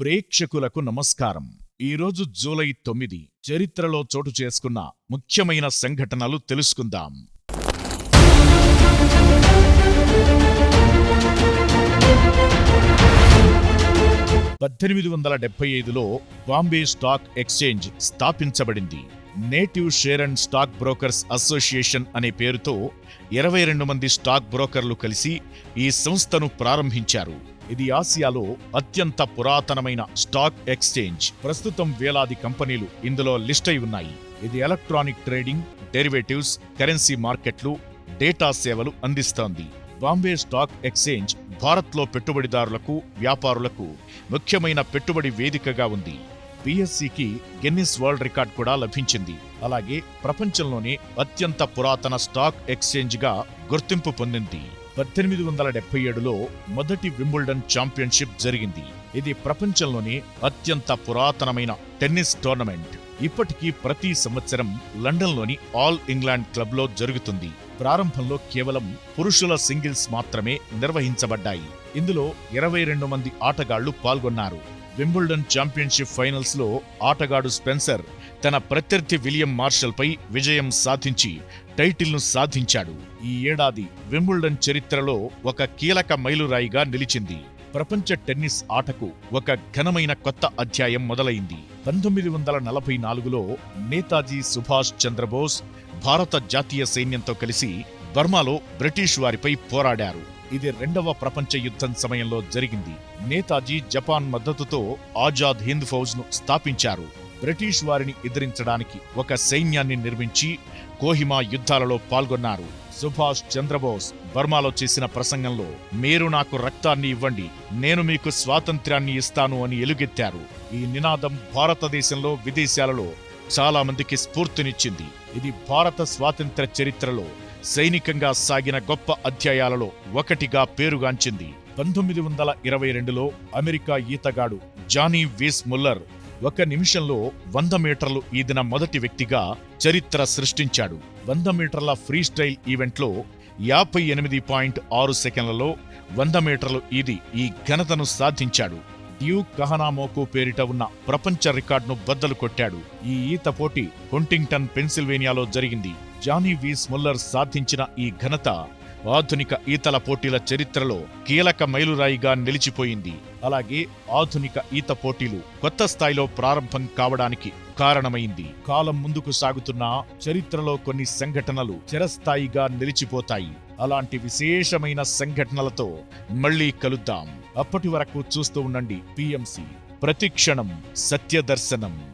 ప్రేక్షకులకు నమస్కారం. ఈరోజు జూలై తొమ్మిది చరిత్రలో చోటు చేసుకున్న ముఖ్యమైన సంఘటనలు తెలుసుకుందాం. పద్దెనిమిది వందల డెబ్బై ఐదులో బాంబే స్టాక్ ఎక్స్చేంజ్ స్థాపించబడింది. Native share and stock brokers association అనే పేరుతో ఇరవై రెండు మంది స్టాక్ బ్రోకర్లు కలిసి ఈ సంస్థను ప్రారంభించారు. ఇది ఆసియాలో అత్యంత పురాతనమైన స్టాక్ ఎక్స్చేంజ్. ప్రస్తుతం వేలాది కంపెనీలు ఇందులో లిస్ట్ అయి ఉన్నాయి. ఇది ఎలక్ట్రానిక్ ట్రేడింగ్ డెరివేటివ్స్ కరెన్సీ మార్కెట్లు డేటా సేవలు అందిస్తోంది. బాంబే స్టాక్ ఎక్స్చేంజ్ భారత్లో పెట్టుబడిదారులకు వ్యాపారులకు ముఖ్యమైన పెట్టుబడి వేదికగా ఉంది. బిఎస్సికి గిన్నిస్ వరల్డ్ రికార్డ్ కూడా లభించింది. అలాగే ప్రపంచంలోనే అత్యంత పురాతన స్టాక్ ఎక్స్చేంజ్గా గుర్తింపు పొందింది. పద్దెనిమిది వందల డెబ్బై ఏడులో మొదటి వింబుల్డన్ ఛాంపియన్షిప్ జరిగింది. ఇది ప్రపంచంలోనే అత్యంత పురాతనమైన టెన్నిస్ టోర్నమెంట్. ఇప్పటికీ ప్రతి సంవత్సరం లండన్లోని ఆల్ ఇంగ్లాండ్ క్లబ్లో జరుగుతుంది. ప్రారంభంలో కేవలం పురుషుల సింగిల్స్ మాత్రమే నిర్వహించబడ్డాయి. ఇందులో ఇరవై రెండు మంది ఆటగాళ్ళు పాల్గొన్నారు. వింబుల్డన్ ఛాంపియన్షిప్ ఫైనల్స్లో ఆటగాడు స్పెన్సర్ తన ప్రత్యర్థి విలియం మార్షల్ పై విజయం సాధించి టైటిల్ను సాధించాడు. ఈ ఏడాది వింబుల్డన్ చరిత్రలో ఒక కీలక మైలురాయిగా నిలిచింది. ప్రపంచ టెన్నిస్ ఆటకు ఒక ఘనమైన కొత్త అధ్యాయం మొదలైంది. పంతొమ్మిది వందల నలభై నాలుగులో నేతాజీ సుభాష్ చంద్రబోస్ భారత జాతీయ సైన్యంతో కలిసి బర్మాలో బ్రిటిష్ వారిపై పోరాడారు. ఇది రెండవ ప్రపంచ యుద్ధం సమయంలో జరిగింది. నేతాజీ జపాన్ మద్దతుతో ఆజాద్ హింద్ ఫౌజ్ను స్థాపించారు. బ్రిటిష్ వారిని ఎదిరించడానికి ఒక సైన్యాన్ని నిర్మించి కోహిమా యుద్ధాలలో పాల్గొన్నారు. సుభాష్ చంద్రబోస్ బర్మాలో చేసిన ప్రసంగంలో మీరు నాకు రక్తాన్ని ఇవ్వండి నేను మీకు స్వాతంత్ర్యాన్ని ఇస్తాను అని ఎలుగెత్తారు. ఈ నినాదం భారతదేశంలో విదేశాలలో చాలా మందికి స్ఫూర్తినిచ్చింది. ఇది భారత స్వాతంత్ర చరిత్రలో సైనికంగా సాగిన గొప్ప అధ్యాయాలలో ఒకటిగా పేరుగాంచింది. పంతొమ్మిది వందల ఇరవై రెండులో అమెరికా ఈతగాడు జానీ వీస్ ముల్లర్ ఒక నిమిషంలో వంద మీటర్లు ఈదిన మొదటి వ్యక్తిగా చరిత్ర సృష్టించాడు. వంద మీటర్ల ఫ్రీ స్టైల్ ఈవెంట్లో యాభై ఎనిమిది పాయింట్ ఆరు సెకండ్లలో వంద మీటర్లు ఈది ఈ ఘనతను సాధించాడు. డ్యూక్ కహనామోకు పేరిట ఉన్న ప్రపంచ రికార్డును బద్దలు కొట్టాడు. ఈ ఈత పోటీ హొంటింగ్టన్ పెన్సిల్వేనియాలో జరిగింది. జానీ వీస్ ముల్లర్ సాధించిన ఈ ఘనత ఆధునిక ఈతల పోటీల చరిత్రలో కీలక మైలురాయిగా నిలిచిపోయింది. అలాగే ఆధునిక ఈత పోటీలు కొత్త స్థాయిలో ప్రారంభం కావడానికి కారణమైంది. కాలం ముందుకు సాగుతున్న చరిత్రలో కొన్ని సంఘటనలు చిరస్థాయిగా నిలిచిపోతాయి. అలాంటి విశేషమైన సంఘటనలతో మళ్ళీ కలుద్దాం. అప్పటి వరకు చూస్తూ ఉండండి పిఎంసి. ప్రతిక్షణం సత్యదర్శనం.